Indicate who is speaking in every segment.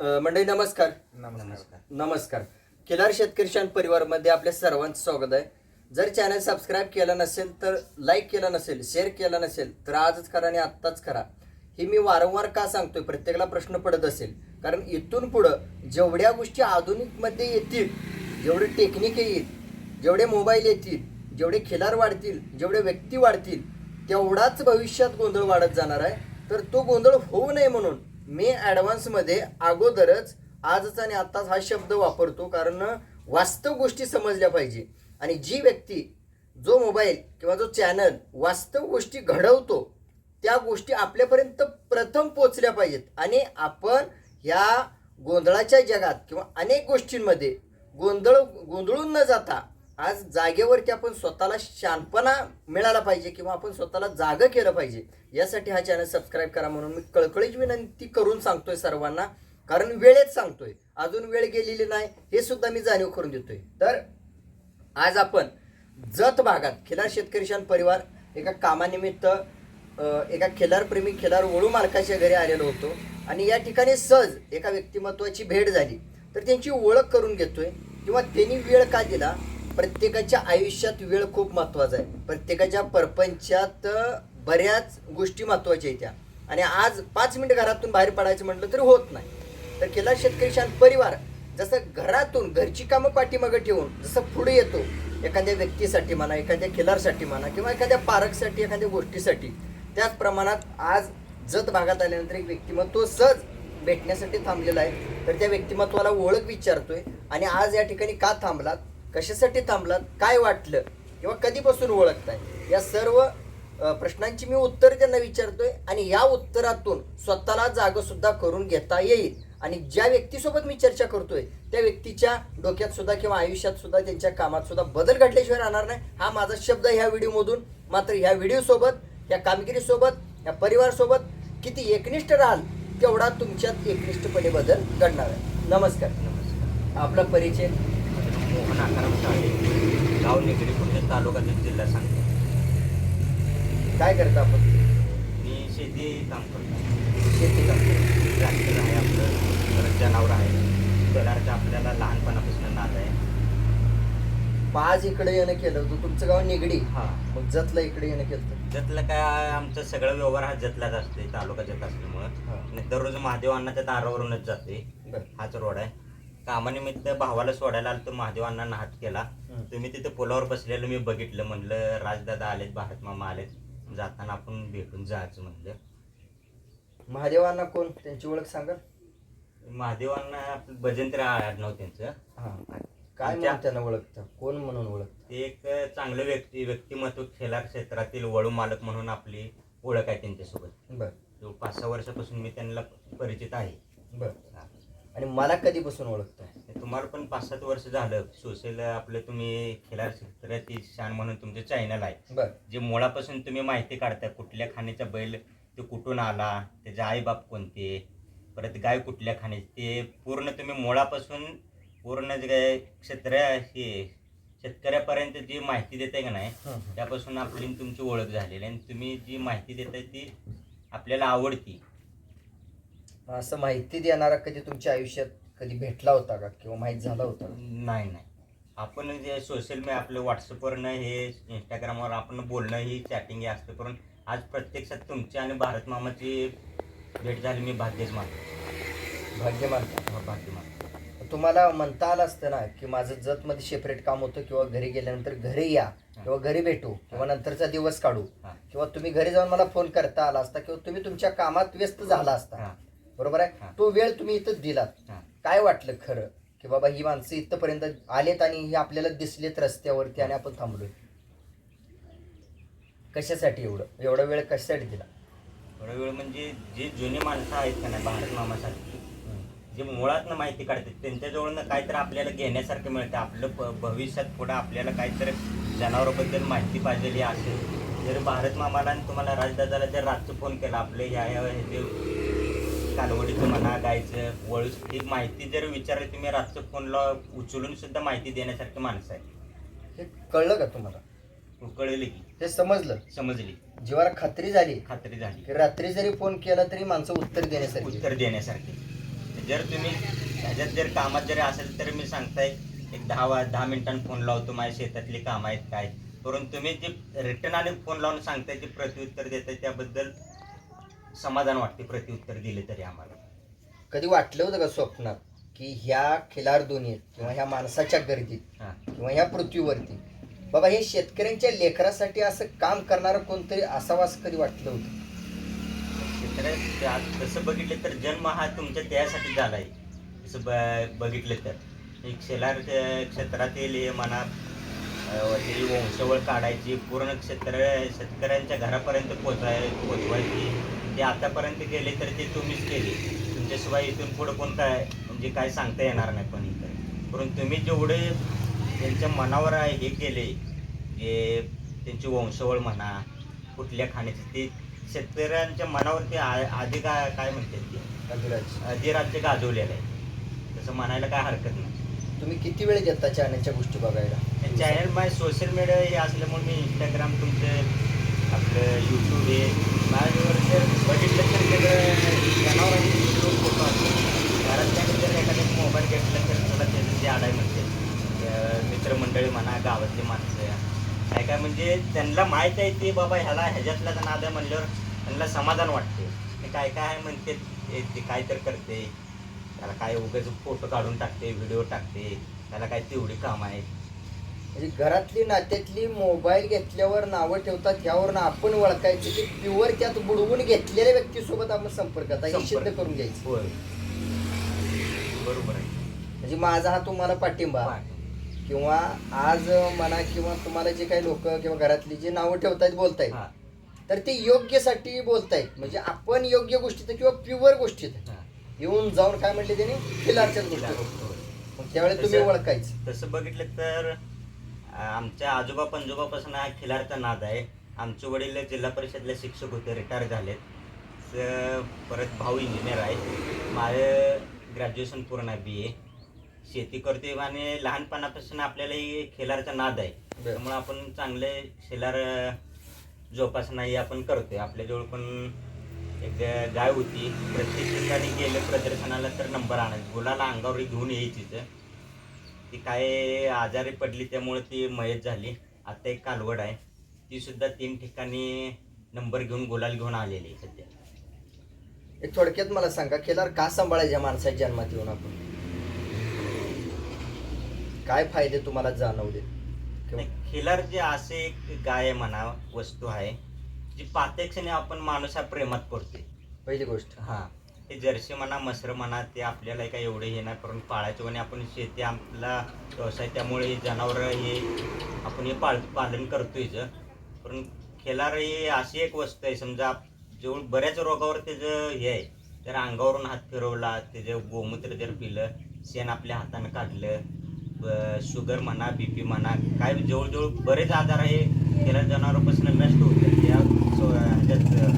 Speaker 1: मंडळी नमस्कार.
Speaker 2: नमस्कार.
Speaker 1: नमस्कार. केलार शेतकरी परिवारमध्ये आपल्या सर्वांचं स्वागत आहे. जर चॅनल सबस्क्राईब केलं नसेल तर लाईक केलं नसेल शेअर केलं नसेल तर आजच करा आणि आत्ताच करा. हे मी वारंवार का सांगतोय? प्रत्येकाला प्रश्न पडत असेल. कारण इथून पुढं जेवढ्या गोष्टी आधुनिकमध्ये येतील जेवढे टेक्निक येईल जेवढे मोबाईल येतील जेवढे खिलार वाढतील जेवढे व्यक्ती वाढतील तेवढाच भविष्यात गोंधळ वाढत जाणार आहे. तर तो गोंधळ होऊ नये म्हणून मी ॲडव्हान्समध्ये अगोदरच आजच आणि आत्ताच हा शब्द वापरतो. कारण वास्तव गोष्टी समजल्या पाहिजे. आणि जी व्यक्ती जो मोबाईल किंवा जो चॅनल वास्तव गोष्टी घडवतो त्या गोष्टी आपल्यापर्यंत प्रथम पोचल्या पाहिजेत. आणि आपण ह्या गोंधळाच्या जगात किंवा अनेक गोष्टींमध्ये गोंधळ गोंधळून न जाता आज जागेवरती आपण स्वतःला शानपणा मिळाला पाहिजे किंवा आपण स्वतःला जागं केलं पाहिजे यासाठी हा चॅनल सबस्क्राईब करा म्हणून मी कळकळीच विनंती करून सांगतोय सर्वांना. कारण वेळेत सांगतोय. अजून वेळ गेलेली नाही हे सुद्धा मी जाणीव करून देतोय. तर आज आपण जत भागात खिलार शेतकरी शान परिवार एका कामानिमित्त एका खिलारप्रेमी खिलार वळू मालकाच्या घरी आलेलो होतो. आणि या ठिकाणी सहज एका व्यक्तिमत्वाची भेट झाली. तर त्यांची ओळख करून घेतोय. किंवा त्यांनी वेळ का दिला? प्रत्येकाच्या आयुष्यात वेळ खूप महत्त्वाचा आहे. प्रत्येकाच्या परपंचात बऱ्याच गोष्टी महत्त्वाच्या आहेत त्या. आणि आज पाच मिनिट घरातून बाहेर पडायचं म्हटलं तरी होत नाही. तर खिलार शेतकरी शांत परिवार. जसं घरातून घरची कामं पाठीमागं ठेवून जसं पुढे येतो एखाद्या व्यक्तीसाठी म्हणा एखाद्या खिलारसाठी म्हणा किंवा एखाद्या पारकसाठी एखाद्या गोष्टीसाठी त्याच प्रमाणात आज जत भागात आल्यानंतर एक व्यक्तिमत्व सहज भेटण्यासाठी थांबलेलं आहे. तर त्या व्यक्तिमत्वाला ओळख विचारतोय. आणि आज या ठिकाणी का थांबलात? कशासाठी थांबलात? काय वाटलं? किंवा कधीपासून ओळखताय? या सर्व प्रश्नांची मी उत्तर त्यांना विचारतोय आणि या उत्तरातून स्वतःला जागं सुद्धा करून घेता येईल. आणि ज्या व्यक्तीसोबत मी चर्चा करतोय त्या व्यक्तीच्या डोक्यात सुद्धा किंवा आयुष्यात सुद्धा त्यांच्या कामात सुद्धा बदल घडल्याशिवाय राहणार नाही. हा माझा शब्द ह्या व्हिडिओमधून. मात्र ह्या व्हिडिओसोबत या कामगिरीसोबत या परिवारसोबत किती एकनिष्ठ राहाल तेवढा तुमच्यात एकनिष्ठपणे बदल घडणार आहे. नमस्कार.
Speaker 2: नमस्कार.
Speaker 1: आपला परिचय?
Speaker 2: मोहन आकाराम साळे गाव निगडी पुणे तालुका जत, जिल्हा सांगली
Speaker 1: काय करता आपण?
Speaker 2: मी शेती काम करतो.
Speaker 1: शेती करतो.
Speaker 2: ट्रॅक्टर आहे आपलं परत जनावर आहे. शेलारचं आपल्याला लहानपणापासून नाद आहे.
Speaker 1: आज इकडे येणं केलं होतं. तुमचं गाव निगडी.
Speaker 2: हा.
Speaker 1: मग जतला इकडे येणं केलं.
Speaker 2: जतलं काय आमचं सगळं व्यवहार हा जतलाच असते तालुका जत असल्यामुळं. आणि दररोज महादेवांनाच्या दारावरूनच जाते
Speaker 1: बरं.
Speaker 2: हाच रोड आहे. कामानिमित्त भावाला सोडायला आलं तर महादेवांना नाहट केला. तुम्ही तिथे पुलावर बसलेलं मी बघितलं म्हणलं राजदादा आलेत भारत मामा आलेत. जाताना आपण भेटून जायचं म्हणलं.
Speaker 1: महादेवांना कोण? त्यांची ओळख सांगा.
Speaker 2: महादेवांना भजंत्री आडनाव त्यांचं.
Speaker 1: काय त्यांना ओळखतं? कोण म्हणून ओळखतं?
Speaker 2: ते एक चांगलं व्यक्ती व्यक्तिमत्व खेळा क्षेत्रातील वळू मालक म्हणून आपली ओळख आहे त्यांच्यासोबत.
Speaker 1: बर.
Speaker 2: तो पाच सहा वर्षापासून मी त्यांना परिचित आहे.
Speaker 1: बर. आणि मला कधीपासून ओळखतं
Speaker 2: ते तुम्हाला पण पाच सात वर्ष झालं. सोशल आपलं तुम्ही खेळा क्षेत्रातील शान म्हणून तुमचं चॅनल आहे.
Speaker 1: बर.
Speaker 2: जे मुळापासून तुम्ही माहिती काढताय कुठल्या खाण्याचा बैल तो कुठून आला त्याचे आईबाप कोणते परत गाय कुठल्या खाण्याची ते पूर्ण तुम्ही मुळापासून पूर्ण जे काय क्षेत्र हे शेतकऱ्यापर्यंत जी माहिती देताय का नाही. त्यापासून आपली आणि तुमची ओळख झालेली आहे. आणि तुम्ही जी माहिती देताय ती आपल्याला आवडती.
Speaker 1: असं माहिती देणारा कधी तुमच्या आयुष्यात कधी भेटला होता का? किंवा माहीत झाला होता? का?
Speaker 2: नाही नाही. आपण जे सोशल मीडिया आपलं व्हॉट्सअपवरनं हे इंस्टाग्रामवर आपण बोलणं ही चॅटिंग हे असतं. पण आज प्रत्यक्षात तुमची आणि भारत मामाची भेट झाली मी भाग्यच मानतो
Speaker 1: भाग्य मानता
Speaker 2: हा, भाग्य मानतो
Speaker 1: तुम्हाला म्हणता आलं असतं ना की माझं जत मध्ये सेपरेट काम होतं किंवा घरी गेल्यानंतर घरी या किंवा घरी भेटू किंवा नंतरचा दिवस काढू
Speaker 2: हा.
Speaker 1: किंवा तुम्ही घरी जाऊन मला फोन करता आला असता किंवा तुम्ही तुमच्या कामात व्यस्त झाला असता.
Speaker 2: हा,
Speaker 1: बरोबर आहे. तो वेळ तुम्ही इथं दिलात. काय वाटलं खरं? की बाबा ही माणसं इथपर्यंत आलेत आणि हे आपल्याला दिसलेत रस्त्यावरती आणि आपण थांबलोय. कशासाठी एवढं? एवढा वेळ कशासाठी दिला?
Speaker 2: थोडा वेळ म्हणजे जे जुने माणसं आहेत का नाही भारत मामासाठी जे मुळातनं माहिती काढतात त्यांच्याजवळनं काहीतरी आपल्याला घेण्यासारखं मिळतं. आपलं प- भविष्यात पुढं आपल्याला काहीतरी जनावराबद्दल माहिती पाहिजे हे असेल. जर भारत मामाला तुम्हाला राजदादाला जर रातचं फोन केला आपले ह्या ह्या कालवडीचं म्हणा गायचं वळू ही माहिती जर विचारली तुम्ही रातचं फोनला उचलून सुद्धा माहिती देण्यासारखी माणसं आहे
Speaker 1: हे कळलं का तुम्हाला?
Speaker 2: कळली की.
Speaker 1: हे समजलं?
Speaker 2: समजली.
Speaker 1: जीवाला खात्री झाली?
Speaker 2: खात्री झाली.
Speaker 1: की रात्री जरी फोन केला तरी माणसं उत्तर देण्यासाठी
Speaker 2: उत्तर देण्यासारखी. जर तुम्ही ह्याच्यात जर कामात जरी असेल तर मी सांगताय एक दहा वा दहा मिनिटांनी फोन लावतो माझ्या शेतातली कामं आहेत काय परंतु तुम्ही जे रिटर्न आणि फोन लावून सांगताय ते प्रत्युत्तर देताय त्याबद्दल समाधान वाटते प्रत्युत्तर दिले तरी आम्हाला.
Speaker 1: कधी वाटलं होतं का स्वप्नात की ह्या खिलार दुनियेत किंवा ह्या माणसाच्या गर्दीत
Speaker 2: हां.
Speaker 1: किंवा ह्या पृथ्वीवरती बाबा हे शेतकऱ्यांच्या लेकरासाठी असं काम करणारं कोणतरी असावं असं कधी वाटलं होतं?
Speaker 2: आज तसं बघितलं तर जन्म हा तुमच्या त्यासाठी झाला आहे तसं ब बघितलं तर. एक शेलार अं, क्षेत्रातील हे म्हणा अं, वंशवळ काढायची पूर्ण क्षेत्र शेतकऱ्यांच्या घरापर्यंत पोचाय पोचवायची. ते आतापर्यंत गेले तर ते तुम्हीच केले. तुमच्याशिवाय इथून पुढं कोण काय म्हणजे काय सांगता येणार नाही पण इथं परंतु तुम्ही जेवढे त्यांच्या मनावर आहे हे केले जे त्यांची वंशवळ म्हणा कुठल्या खाण्याचे ते शेतकऱ्यांच्या मनावर ते आधी काय काय म्हणतात ते? अधिराज्य गाजवलेलं आहे. तसं म्हणायला काय हरकत नाही.
Speaker 1: तुम्ही किती वेळ देता चॅनलच्या गोष्टी बघायला?
Speaker 2: चॅनल माझे सोशल मीडिया हे असल्यामुळे मी इंस्टाग्राम तुमचं आपलं यूट्यूब हे माझ्यावर जर बघितलं तर सगळं जनावरांचे यूट्यूब फोटो असतात. घरातल्याने जर एखाद्या मोबाईल घेतला तर तुला त्याचं जे म्हणजे आडाय म्हणते. मित्रमंडळी म्हणा गावातली माणसं. काय काय म्हणजे त्यांना माहीत आहे ते बाबा ह्याला ह्याच्यातला तर नाद आहे म्हणल्यावर त्यांना समाधान वाटते. ते काय काय आहे म्हणते ते काय तर करते. त्याला काय उगाच फोटो काढून टाकते व्हिडिओ टाकते. त्याला काय तेवढी काम आहेत
Speaker 1: म्हणजे घरातली नात्यातली मोबाईल घेतल्यावर नावं ठेवतात त्यावरून आपण ओळखायचं की प्युअर त्यात बुडवून घेतलेल्या व्यक्तीसोबत आपण संपर्कात आहे हे सिद्ध
Speaker 2: संपर्क.
Speaker 1: करून घ्यायचं.
Speaker 2: होय. बरोबर आहे.
Speaker 1: म्हणजे माझा हा तुम्हाला पाठिंबा. किंवा आज म्हणा किंवा तुम्हाला जे काही लोक किंवा घरातली जे नावं ठेवतायत बोलतायत
Speaker 2: हा,
Speaker 1: तर ते योग्यसाठी बोलतायत. म्हणजे आपण योग्य गोष्टीत किंवा प्युअर गोष्टीत
Speaker 2: हा.
Speaker 1: येऊन जाऊन काय म्हटले त्याने? खिलारच्याच गोष्टी.
Speaker 2: होय.
Speaker 1: मग त्यावेळेस तुम्ही
Speaker 2: तसं-
Speaker 1: ओळखायचं.
Speaker 2: तसं बघितलं तर आमच्या आजोबा पंजोबापासून हा खिलारचा नाद आहे. आमचे वडील जिल्हा परिषदला शिक्षक होते रिटायर झालेत. परत भाऊ इंजिनियर आहे. माझं ग्रॅज्युएशन पूर्ण आहे बी ए शेती करते आणि लहानपणापासून आपल्याला ही खिलारचा नाद आहे. त्यामुळे आपण चांगले खिलार अ, जोपासना ही आपण करतोय. आपल्याजवळ पण एक गाय होती. प्रत्येक ठिकाणी गेलं प्रदर्शनाला तर नंबर आणायचं. गुलाला अंगावर घेऊन यायचीच ती काय आजारी पडली त्यामुळे ती मयत झाली. आता एक कालवड आहे. ती सुद्धा तीन ठिकाणी नंबर घेऊन गुलाल घेऊन आलेली आहे सध्या.
Speaker 1: एक थोडक्यात मला सांगा खिलार का सांभाळायच्या माणसाच्या जन्मात येऊन आपण? काय फायदे तुम्हाला जाणवले?
Speaker 2: खिलार जे असे एक गाय म्हणा वस्तू आहे जी पात्याक्षणी आपण माणूस हा प्रेमात पडते
Speaker 1: पहिली गोष्ट.
Speaker 2: हा. हे जर्सी म्हणा मसर म्हणा ते आपल्याला काय एवढे हे नाही करून पाळायचं. आणि आपण शेती आपला व्यवसाय त्यामुळे हे जनावर हे आपण हे पाळ पालन करतोयच पण खेळार हे अशी एक वस्तू आहे समजा जेवढ बऱ्याच रोगावर त्याचं हे आहे. जर अंगावरून हात फिरवला त्याचं गोमूत्र जर पिलं शेण आपल्या हातानं काढलं शुगर म्हणा बी पी म्हणा काय जवळजवळ बरेच आजार आहे खेळा जनावरांपासून नष्ट होतात. त्या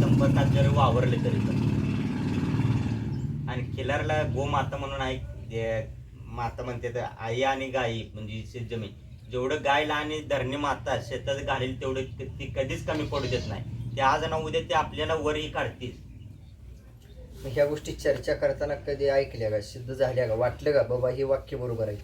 Speaker 2: संपर्कात जर वावरले तरी पण. आणि खिलारला गोमाता म्हणून आहे माता म्हणते तर आई आणि गाई म्हणजे जमीन. जेवढं गायला आणि धरणी माता शेतात घालेल तेवढं ती कधीच कमी पडू देत नाही. ते आज ना उद्या ते आपल्याला वरही काढतील.
Speaker 1: ह्या गोष्टी चर्चा करताना कधी ऐकल्या का? सिद्ध झाल्या का? वाटलं का? बाबा हे वाक्य बरोबर आहे.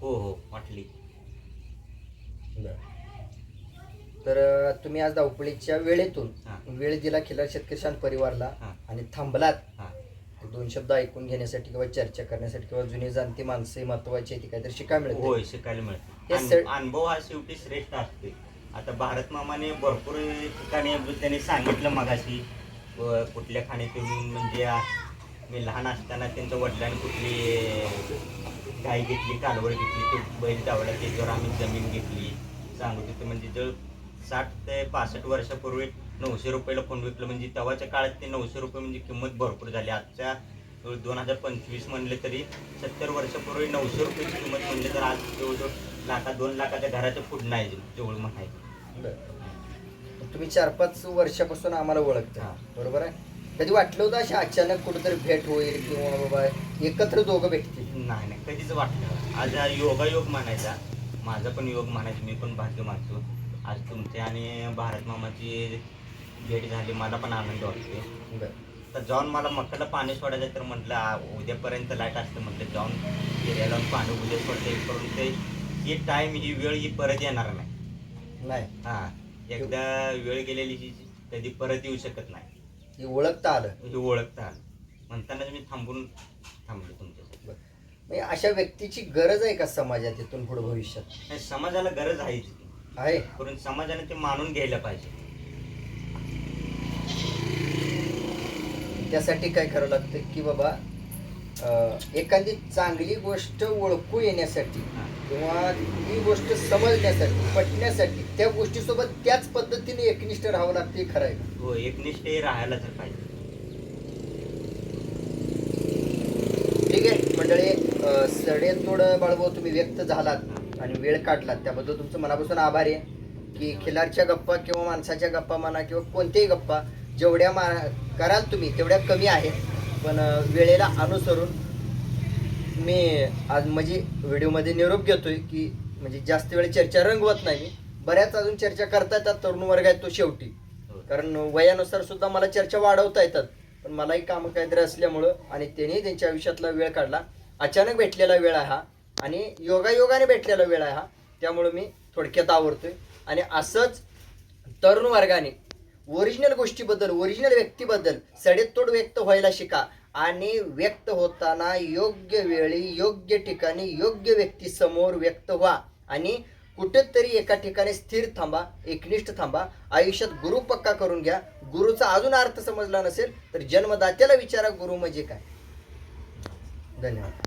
Speaker 2: हो हो वाटली.
Speaker 1: तर तुम्ही आज धावपळीच्या वेळेतून. वेळ दिला खिलार शेतकरी शांत परिवारला. आणि थांबलात.
Speaker 2: हा.
Speaker 1: दोन शब्द ऐकून घेण्यासाठी किंवा चर्चा करण्यासाठी किंवा जुनी जाणती माणसं महत्वाची आहे ती काहीतरी शिकायला मिळते.
Speaker 2: होय शिकायला मिळते. अन- अनुभव हा शेवटी श्रेष्ठ असते. आता भारत मामाने भरपूर ठिकाणी त्यांनी सांगितलं मगाशी व कुठल्या खाण्यातून म्हणजे आ- मी लहान असताना त्यांच्या वडिलांनी कुठली गाय घेतली कालवड घेतली ते बैल दावला त्याच्यावर आम्ही जमीन घेतली. सांगत होते म्हणजे जर साठ ते पासष्ट वर्षापूर्वी नऊशे रुपयाला फोन विकलं. म्हणजे तेव्हाच्या काळात ते नऊशे रुपये म्हणजे किंमत भरपूर झाली. आजच्या दोन हजार पंचवीस म्हणले तरी सत्तर वर्षापूर्वी नऊशे रुपयाची किंमत म्हणले तर आज जवळजवळ लाखा दोन लाखाच्या घराच्या पुढं नाही जवळ म्हणायचं.
Speaker 1: तुम्ही चार पाच वर्षापासून आम्हाला ओळखता. बरोबर आहे? कधी वाटलं होतं अशी अचानक कुठेतरी भेट होईल किंवा बाबा एकत्र दोघं भेटतील?
Speaker 2: नाही नाही. कधीच वाटलं. आज हा योगायोग मानायचा माझा पण योग मानायचा मी पण भाग्य मानतो. आज तुमचे आणि भारत मामाची भेट झाली मला पण आनंद वाटतोय.
Speaker 1: बरं.
Speaker 2: तर जाऊन मला मक्काला पाणी सोडायचं तर म्हटलं आ, उद्यापर्यंत लाइट असतं म्हटलं जाऊन एरियाला पाणी उद्या सोडते करून ते ही टाईम ही वेळ ही परत येणार नाही.
Speaker 1: नाही.
Speaker 2: हा एकदा वेळ गेलेली ही कधी परत येऊ शकत नाही.
Speaker 1: ही ओळखता आलं.
Speaker 2: ही ओळखता आलं. म्हणतानाच मी थांबून थांबलो तुमच्यासाठी
Speaker 1: म्हणजे अशा व्यक्तीची गरज आहे का समाजात इथून पुढे भविष्यात?
Speaker 2: नाही, समाजाला गरज आहेच.
Speaker 1: आहे.
Speaker 2: करून समाजाने ते मानून घ्यायला पाहिजे.
Speaker 1: त्यासाठी काय करावं लागतं की बाबा एखादी चांगली गोष्ट ओळखू येण्यासाठी. किंवा ती गोष्ट समजण्यासाठी पटण्यासाठी त्या गोष्टीसोबत त्याच पद्धतीने एकनिष्ठ राहावं लागतं हे खरं आहे?
Speaker 2: हो एकनिष्ठ राहायला तर पाहिजे.
Speaker 1: ठीक आहे. मंडळी अं, सडेतोड बाळभाऊ तुम्ही व्यक्त झालात आणि वेळ काढलात. त्याबद्दल तुमचं मनापासून आभारी आहे. की खिलारच्या गप्पा किंवा माणसाच्या गप्पा म्हणा किंवा कोणत्याही गप्पा जेवढ्या मा कराल तुम्ही तेवढ्या कमी आहेत. पण वेळेला अनुसरून मी आज म्हणजे व्हिडिओमध्ये निरोप घेतोय की म्हणजे जास्त वेळ चर्चा रंगवत नाही मी. बऱ्याच अजून चर्चा करता येतात तरुण वर्ग आहे तो शेवटी.
Speaker 2: हो.
Speaker 1: कारण वयानुसार सुद्धा मला चर्चा वाढवता येतात. पण मलाही कामं काहीतरी असल्यामुळं आणि त्यांनी त्यांच्या आयुष्यातला वेळ काढला. अचानक भेटलेला वेळ आहे हा आणि योगायोगाने भेटलेला वेळ आहे हा. त्यामुळं मी थोडक्यात आवडतोय आणि असंच तरुण वर्गाने ओरिजिनल गोष्टीबद्दल ओरिजिनल व्यक्तीबद्दल सडेतोड व्यक्त व्हायला शिका आणि व्यक्त होताना योग्य वेळी योग्य ठिकाणी योग्य व्यक्तीसमोर व्यक्त व्हा. आणि कुठेतरी एका ठिकाणी स्थिर थांबा एकनिष्ठ थांबा. आयुष्यात गुरु पक्का करून घ्या. गुरुचा अजून अर्थ समजला नसेल तर जन्मदात्याला विचारा गुरु म्हणजे काय. धन्यवाद.